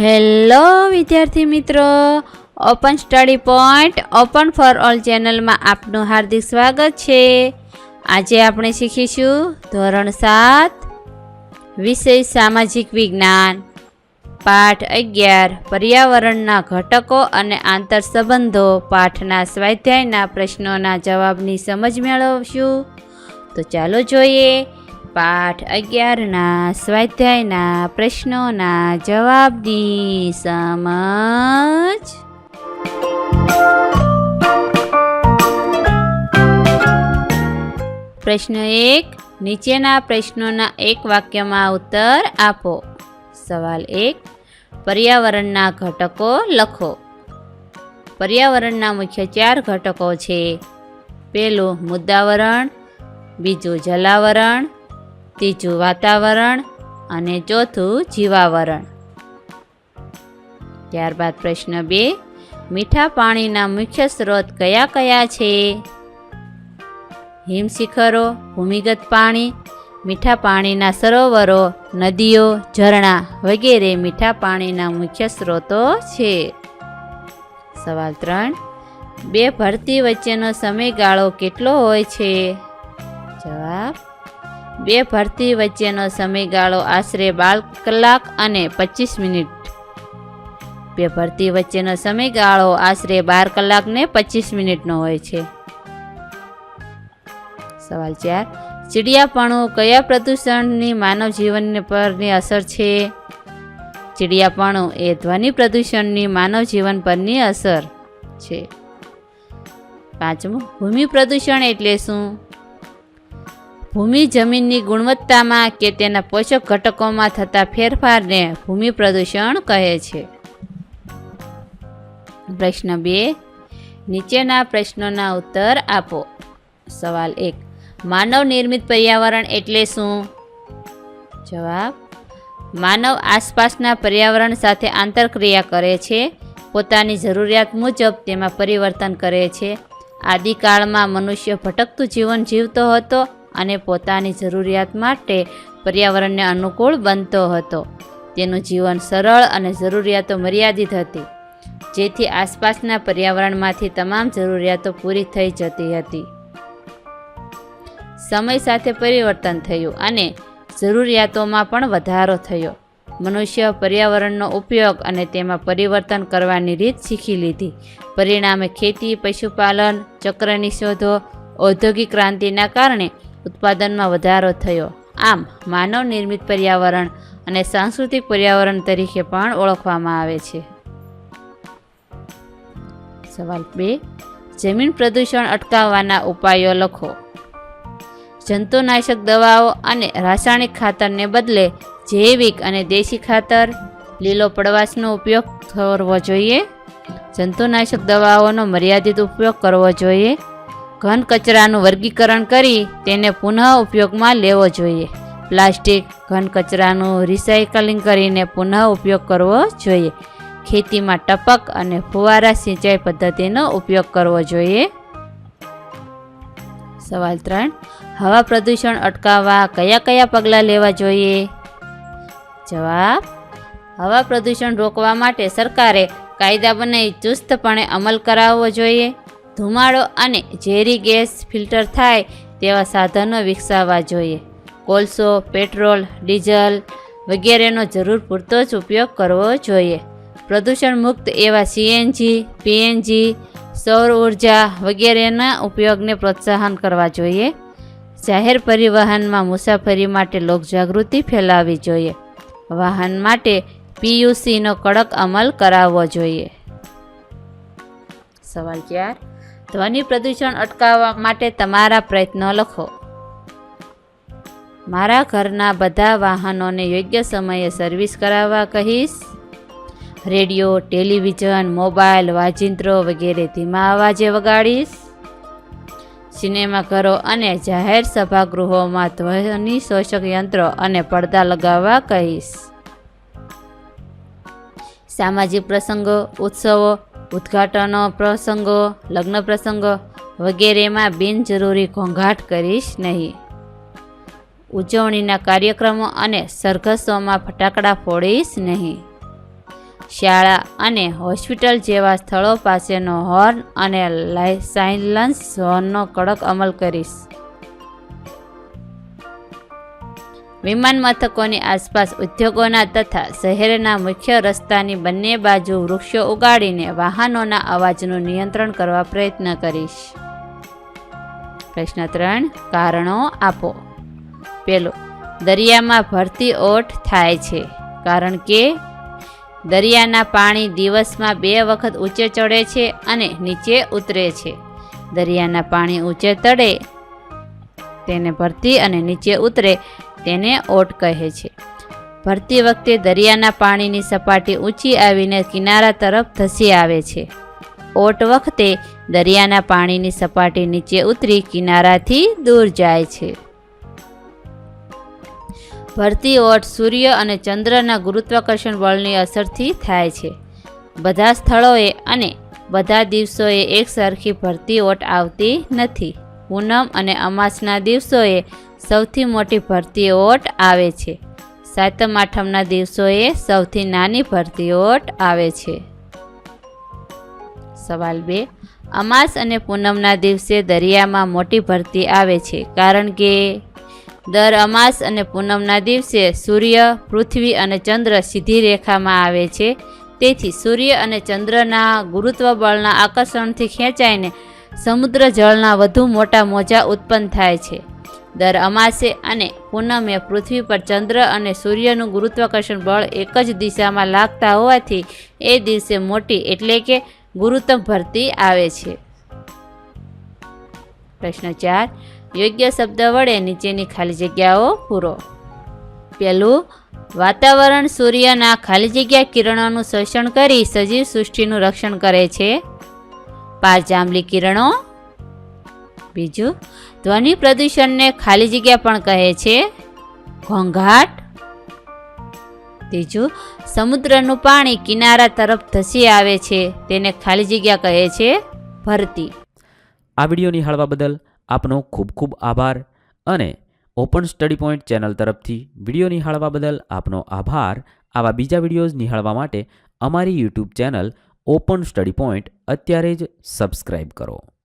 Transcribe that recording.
Hello, વિદ્યાર્થી મિત્રો. Open study point open for all ચેનલમાં આપનું હાર્દિક સ્વાગત છે. આજે આપણે શીખીશું ધોરણ સાત, વિષય સામાજિક વિજ્ઞાન. પાઠ અગિયાર, પર્યાવરણના ઘટકો અને આંતર સંબંધો. પાઠના સ્વાધ્યાયના પ્રશ્નોના જવાબની સમજ મેળવશું. તો ચાલો જોઈએ. પાઠ અગિયારના, સ્વાધ્યાયના, પ્રશ્નોના જવાબની સમજ. પ્રશ્ન એક, નીચેના પ્રશ્નોના એક વાક્યમાં ઉત્તર આપો. સવાલ એક, પર્યાવરણના ઘટકો લખો. પર્યાવરણના મુખ્ય ચાર ઘટકો છે. પહેલું મુદ્દાવરણ, બીજું જલાવરણ ત્રીજું વાતાવરણ અને ચોથું જીવાવરણ. ત્યારબાદ પ્રશ્ન બે, મીઠા પાણીના મુખ્ય સ્ત્રોત કયા કયા છે? હિમશિખરો, ભૂમિગત પાણી, મીઠા પાણીના સરોવરો, નદીઓ, ઝરણા વગેરે મીઠા પાણીના મુખ્ય સ્ત્રોતો છે. સવાલ ત્રણ, બે ભરતી વચ્ચેનો સમયગાળો કેટલો હોય છે? જવાબ બે ભરતી વચ્ચેનો સમયગાળો આશરે બાર કલાક અને પચીસ મિનિટ. બે ભરતી વચ્ચેનો સમયગાળો આશરે બાર કલાક ને પચીસ મિનિટનો હોય છે. સવાલ ચાર. ચીડિયાપણું કયા પ્રદૂષણની માનવ જીવન પરની અસર છે? ચીડિયાપણું એ ધ્વનિ પ્રદૂષણની માનવ જીવન પરની અસર છે. પાંચમું, ભૂમિ પ્રદૂષણ એટલે શું? ભૂમિ જમીનની ગુણવત્તામાં કે તેના પોષક ઘટકોમાં થતા ફેરફારને ભૂમિ પ્રદૂષણ કહે છે. પ્રશ્ન બે, નીચેના પ્રશ્નોના ઉત્તર આપો. સવાલ એક, માનવ નિર્મિત પર્યાવરણ એટલે શું? જવાબ, માનવ આસપાસના પર્યાવરણ સાથે આંતરક્રિયા કરે છે, પોતાની જરૂરિયાત મુજબ તેમાં પરિવર્તન કરે છે. આદિકાળમાં મનુષ્ય ભટકતું જીવન જીવતો હતો અને પોતાની જરૂરિયાત માટે પર્યાવરણને અનુકૂળ બનતો હતો. તેનું જીવન સરળ અને જરૂરિયાતો મર્યાદિત હતી. જેથી આસપાસના પર્યાવરણમાંથી તમામ જરૂરિયાતો પૂરી થઈ જતી હતી. સમય સાથે પરિવર્તન થયું અને જરૂરિયાતોમાં પણ વધારો થયો. મનુષ્ય પર્યાવરણનો ઉપયોગ અને તેમાં પરિવર્તન કરવાની રીત શીખી લીધી. પરિણામે ખેતી, પશુપાલન, ચક્રની શોધો, ઔદ્યોગિક ક્રાંતિના કારણે ઉત્પાદનમાં વધારો થયો. આમ માનવ નિર્મિત પર્યાવરણ અને સાંસ્કૃતિક પર્યાવરણ તરીકે પણ ઓળખવામાં આવે છે. સવાલ બે, જમીન પ્રદૂષણ અટકાવવાના ઉપાયો લખો. જંતુનાશક દવાઓ અને રાસાયણિક ખાતરને બદલે જૈવિક અને દેશી ખાતર, લીલો પડવાશનો ઉપયોગ કરવો જોઈએ. જંતુનાશક દવાઓનો મર્યાદિત ઉપયોગ કરવો જોઈએ. ઘન કચરાનું વર્ગીકરણ કરી તેને પુનઃ ઉપયોગમાં લેવો જોઈએ. પ્લાસ્ટિક, ઘન કચરાનું રિસાયકલિંગ કરીને પુનઃ ઉપયોગ કરવો જોઈએ. ખેતીમાં ટપક અને ફુવારા સિંચાઈ પદ્ધતિનો ઉપયોગ કરવો જોઈએ. સવાલ ત્રણ. હવા પ્રદૂષણ અટકાવવા કયા કયા પગલાં લેવા જોઈએ? જવાબ. હવા પ્રદૂષણ રોકવા માટે સરકારે કાયદા બનાવી ચુસ્તપણે અમલ કરાવવો જોઈએ. ધુમાડો અને ઝેરી ગેસ ફિલ્ટર થાય તેવા સાધનો વિકસાવવા જોઈએ. કોલસો, પેટ્રોલ, ડીઝલ વગેરેનો જરૂર પૂરતો જ ઉપયોગ કરવો જોઈએ. પ્રદૂષણ મુક્ત એવા સીએનજી પીએનજી સૌર ઊર્જા વગેરેના ઉપયોગને પ્રોત્સાહન કરવા જોઈએ. જાહેર પરિવહનમાં મુસાફરી માટે લોકજાગૃતિ ફેલાવવી જોઈએ. વાહન માટે પીયુસીનો કડક અમલ કરાવવો જોઈએ. સવાલ ચાર. ધ્વનિ પ્રદૂષણ અટકાવવા માટે તમારા પ્રયત્નો લખો. મારા ઘરના બધા વાહનોને યોગ્ય સમયે સર્વિસ કરાવવા કહીશ. રેડિયો, ટેલિવિઝન, મોબાઈલ, વાજિંત્રો વગેરે ધીમા અવાજે વગાડીશ. સિનેમાઘરો અને જાહેર સભાગૃહોમાં ધ્વનિ શોષક યંત્રો અને પડદા લગાવવા કહીશ. સામાજિક પ્રસંગો, ઉત્સવો ઉદ્ઘાટનો પ્રસંગો, લગ્ન પ્રસંગો વગેરેમાં બિનજરૂરી ઘોંઘાટ કરીશ નહીં. ઉજવણીના કાર્યક્રમો અને સરઘસોમાં ફટાકડા ફોડીશ નહીં. શાળા અને હોસ્પિટલ જેવા સ્થળો પાસેનો હોર્ન અને સાયલન્સ ઝોનનો કડક અમલ કરીશ. વિમાન મથકોની આસપાસ ઉદ્યોગોના તથા શહેરના મુખ્ય રસ્તાની બંને બાજુ વૃક્ષો ઉગાડીને વાહનોના અવાજનું નિયંત્રણ કરવા પ્રયત્ન કરીશ. પ્રશ્ન ત્રણ, કારણો આપો. પેલું, દરિયામાં ભરતી ઓઠ થાય છે. કારણ કે, દરિયાના પાણી દિવસમાં બે વખત ઊંચે ચડે છે અને નીચે ઉતરે છે. દરિયાના પાણી ઊંચે ચડે તેને ભરતી અને નીચે ઉતરે તેને ઓટ કહે છે. ભરતી વખતે દરિયાના પાણીની સપાટી ઊંચી આવીને કિનારા તરફ ધસી આવે છે. ઓટ વખતે દરિયાના પાણીની સપાટી નીચે ઉતરી કિનારાથી દૂર જાય છે. ભરતી ઓટ સૂર્ય અને ચંદ્રના ગુરુત્વાકર્ષણ બળની અસરથી થાય છે. બધા સ્થળોએ અને બધા દિવસોએ એક સરખી ભરતી ઓટ આવતી નથી. પૂનમ અને અમાસના દિવસોએ સૌથી મોટી ભરતી ઓટ આવે છે. સાતમ આઠમના દિવસોએ સૌથી નાની ભરતી ઓટ આવે છે. સવાલ બે. અમાસ અને પૂનમના દિવસે દરિયામાં મોટી ભરતી આવે છે કારણ કે દર અમાસ અને પૂનમના દિવસે સૂર્ય, પૃથ્વી અને ચંદ્ર સીધી રેખામાં આવે છે. તેથી સૂર્ય અને ચંદ્રના ગુરુત્વ બળના આકર્ષણથી ખેંચાઈને સમુદ્ર જળના વધુ મોટા મોજા ઉત્પન્ન થાય છે. દર અમાસે અને પૂનમે પૃથ્વી પર ચંદ્ર અને સૂર્યનું ગુરુત્વાકર્ષણ બળ એક જ દિશામાં લાગતા હોવાથી એ દિવસે મોટી એટલે કે ગુરુત્વ ભરતી આવે છે. પ્રશ્ન ચાર. યોગ્ય શબ્દ વડે નીચેની ખાલી જગ્યાઓ પૂરો. પહેલું, વાતાવરણ સૂર્યના ખાલી જગ્યા કિરણોનું શોષણ કરી સજીવ સૃષ્ટિનું રક્ષણ કરે છે. પારજાંબલી કિરણો બીજું, ધ્વનિ પ્રદૂષણને ખાલી જગ્યા પણ કહે છે, ઘોંઘાટ. ત્રીજું, સમુદ્રનું પાણી કિનારા તરફ ધસી આવે છે, તેને ખાલી જગ્યા કહે છે, ભરતી. આ વીડિયો નિહાળવા બદલ આપનો ખૂબ ખૂબ આભાર અને ઓપન સ્ટડી પોઈન્ટ ચેનલ તરફથી વીડિયો નિહાળવા બદલ આપનો આભાર. આવા બીજા વિડીયોઝ નિહાળવા માટે અમારી YouTube channel open study point અત્યારે જ સબસ્ક્રાઈબ કરો.